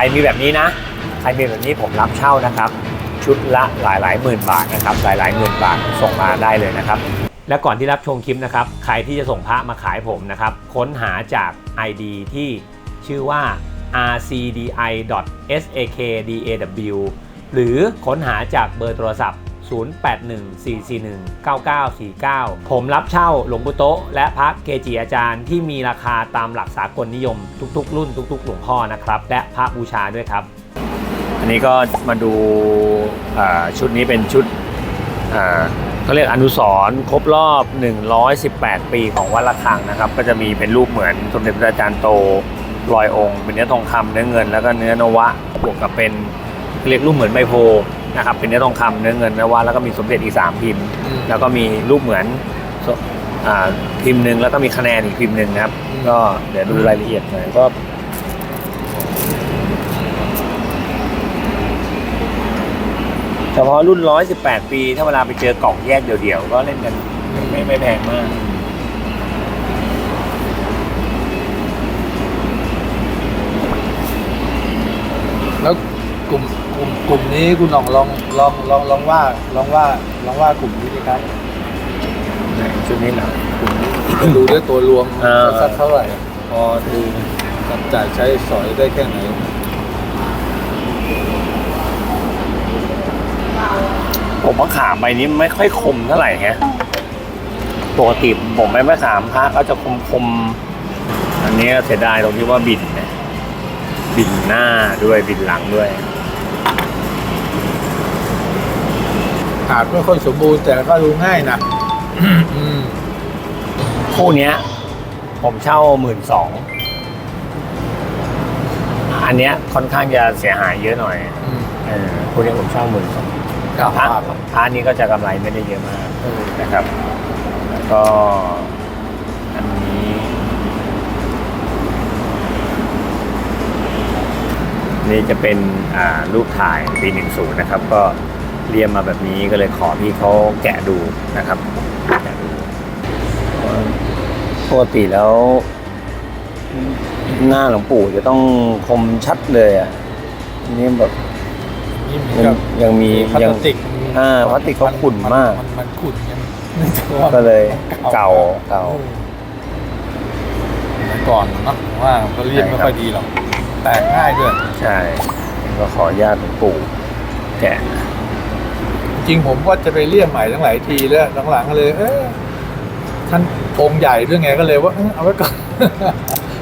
รมีแบบนี้นะ ใครมีแบบนี้ผมรับเช่านะครับ ชุดละหลายหลายหมื่นบาทนะครับ หลายหลายหมื่นบาทส่งมาได้เลยนะครับ และก่อนที่รับชมคลิปนะครับ ใครที่จะส่งพระมาขายผมนะครับ ค้นหาจาก ID ที่ชื่อว่า rcdi.sakdaw หรือค้นหาจากเบอร์โทรศัพท์ 0814419949 ผมรับเช่าหลวงปู่โตะและพระเกจิอาจารย์ที่มีราคาตามหลักสากลนิยมทุกๆ รุ่นทุกๆ หลวงพ่อนะครับ และพระบูชาด้วยครับ อันนี้ก็มาดูชุดนี้เป็นชุดเขาเรียกอนุสร์ครบรอบ 118 ปีของวัดระฆังนะครับ ก็จะมีเป็นรูปเหมือนสมเด็จพระอาจารย์โตลอยองค์ เป็นเนื้อทองคำเนื้อเงิน แล้วก็เนื้อนวะบวกกับเป็น เรียกรูปเหมือนใบโพนะครับเป็นเนื้อทองคำเนื้อเงินเนื้อวะแล้วก็มีสมเด็จอีกสามพิมพ์อืมแล้วก็มีรูปเหมือนสอ่าพิมพ์หนึ่งแล้วก็มีคะแนนอีกพิมพ์หนึ่งนะครับอืมก็เดี๋ยวดูรายละเอียดหน่อยก็เฉพาะรุ่น 118 ปี ถ้าเวลาไปเจอกล่องแยกเดี่ยวๆ ก็เล่นกันไม่ไม่แพงมาก แล้วกลุ่มก ลุ่มกลุ่มนี้คุณหน่องลองลองลองลองว่าลองว่าลองว่ากลุ่มนี้ดีครับชุดนี้เหรอกลุ่มนี้จะดูด้วยตัวรวมเออสักเท่าไหร่ พอดูจับจ่ายใช้สอยได้แค่ไหนผมมะขามใบนี้ไม่ค่อยคมเท่าไหร่ฮะปกติผมไม่มะขามพระก็จะคมคมๆอันนี้เสียดายตรงที่ว่าบินนะบินหน้าด้วยบินหลังด้วย อาจไม่ค่อยสมบูรณ์แต่ก็ดูง่ายนะอืมคู่เนี้ย ผมเช่าหมื่นสองอันเนี้ยค่อนข้างจะเสียหายเยอะหน่อยอืมเออคู่นี้ผมเช่าหมื่นสองครับพระพระนี้ก็จะกำไรไม่ได้เยอะมากเออนะครับ แล้วก็อันนี้นี่จะเป็นอ่ารูปถ่ายปี10นะครับ ก็ เรียมมาแบบนี้ก็เลยขอพี่เขาแกะดูนะครับแกะดูปกติแล้ว หน้าหลวงปู่จะต้องคมชัดเลยอะอันนี่แบบนี่เหมือนยังกับยังมีพลายังสติกอ่าพลาสติกเขาขุ่นมาก นมันขุ่นยังก็เลยเก่าเก่า สมัยก่อนเนาะว่าก็เรียกไม่ค่อยดีหรอกแตกง่ายด้วย ใช่ก็ขออนุญาตหลวงปู่แกะจ ริงผมว่าจะไปเรียกใหม่ทั้งหลายทีแล้วหลังๆก็เลย เออท่านองค์ใหญ่ด้วยไงก็เลยว่าเออเอาไว้ก่อน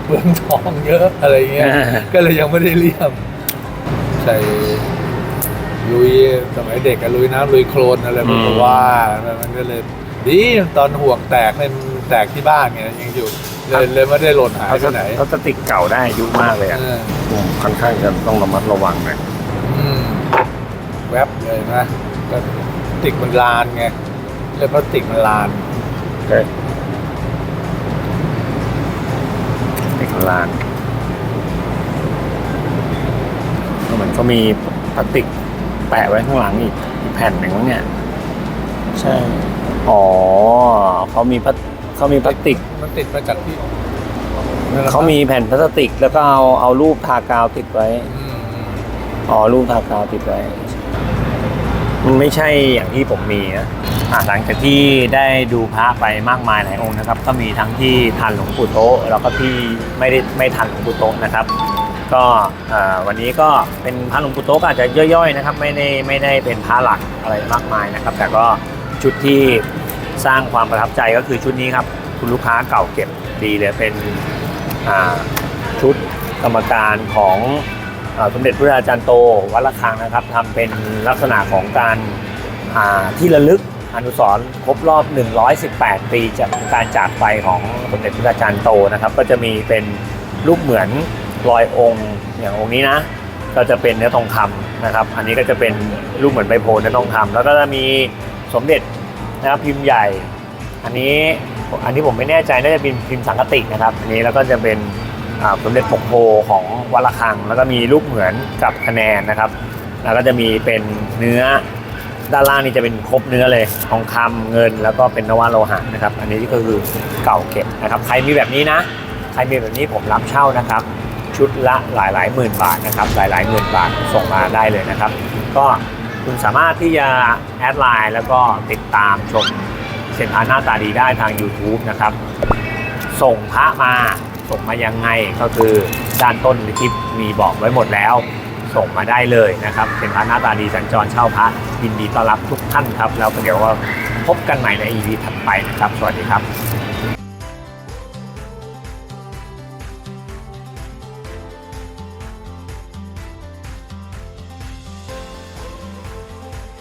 เมืองทองเยอะอะไรเงี้ย ก็เลยยังไม่ได้เรียม ใส่ลุยสมัยเด็กอะลุยน้ำลุยโคลนอะไรมันก็ว่าแล้วมันก็เลยดีตอนห่วงแตกเนี่ยมันแตกที่บ้านไงยังอยู่เลยเลยไม่ได้หล่นหายเขาไปไหนเขาสติกเก่าได้อายุมากเลยอะเออค่อนข้างจะต้องระมัดระวังหน่อยอืมแวบเลยนะ ก็พลาสติกมันลานไงเลยพลาสติกมันลานเฮ้ยเด็กลานก็เหมือนเขามีพลาสติกแปะไว้ข้างหลังอีกอีกแผ่นหนึ่งมั้งเนี่ย ใช่ อ๋อเขามีพลาสเขามีพลาสติก มันติดมาจากที่เขามีแผ่นพลาสติก แล้วก็เอาเอารูปทากาวติดไว้ อืมอืมอ๋อรูปทากาวติดไว้มัน ไม่ใช่อย่างที่ผมมีนะหลังจากที่ได้ดูพระไปมากมายหลายองค์นะครับ ก็มีทั้งที่ทันหลวงปู่โตแล้วก็ที่ไม่ได้ไม่ทันหลวงปู่โตนะครับ ก็วันนี้ก็เป็นพระหลวงปู่โตก็อาจจะย่อยๆนะครับ ไม่ได้ไม่ได้เป็นพระหลักอะไรมากมายนะครับ แต่ก็ชุดที่สร้างความประทับใจก็คือชุดนี้ครับ คุณลูกค้าเก่าเก็บดีเลยเป็นชุดกรรมการของ สมเด็จพระอาจารย์โตวัดระฆังนะครับทำเป็นลักษณะของการที่ระลึกอนุสรณ์ครบรอบ 118 ปีจากการจากไปของสมเด็จพระอาจารย์โตนะครับ ก็จะมีเป็นรูปเหมือนรอยองค์อย่างองค์นี้นะ ก็จะเป็นเนื้อทองคำนะครับ อันนี้ก็จะเป็นรูปเหมือนใบโพธิ์เนื้อทองคำแล้วก็จะมีสมเด็จนะครับพิมพ์ใหญ่ อันนี้อันนี้ผมไม่แน่ใจน่าจะเป็นพิมพ์สังกตินะครับ อันนี้แล้วก็จะเป็น สมเด็จปกโพของวัดระฆัง แล้วก็มีรูปเหมือนกับคะแนนนะครับ แล้วก็จะมีเป็นเนื้อด้านล่างนี่จะเป็นครบเนื้อเลยทองคำเงินแล้วก็เป็นนวโลหะนะครับ อันนี้ก็คือเก่าเก็บนะครับ ใครมีแบบนี้นะ ใครมีแบบนี้ผมรับเช่านะครับ ชุดละหลายหลายหมื่นบาทนะครับ หลายหลายหมื่นบาทส่งมาได้เลยนะครับ ก็คุณสามารถที่จะแอดไลน์แล้วก็ติดตามชมเซนพาหน้าตาดีได้ทาง YouTube นะครับ ส่งพระมา ส่งมายังไงก็คือด้านต้นคลิปมีบอกไว้หมดแล้ว ส่งมาได้เลยนะครับ เป็นพระหน้าตาดีสัญจรเช่าพระยินดีต้อนรับทุกท่านครับ แล้วก็เดี๋ยวก็พบกันใหม่ใน EP ถัดไปนะครับ สวัสดีครับ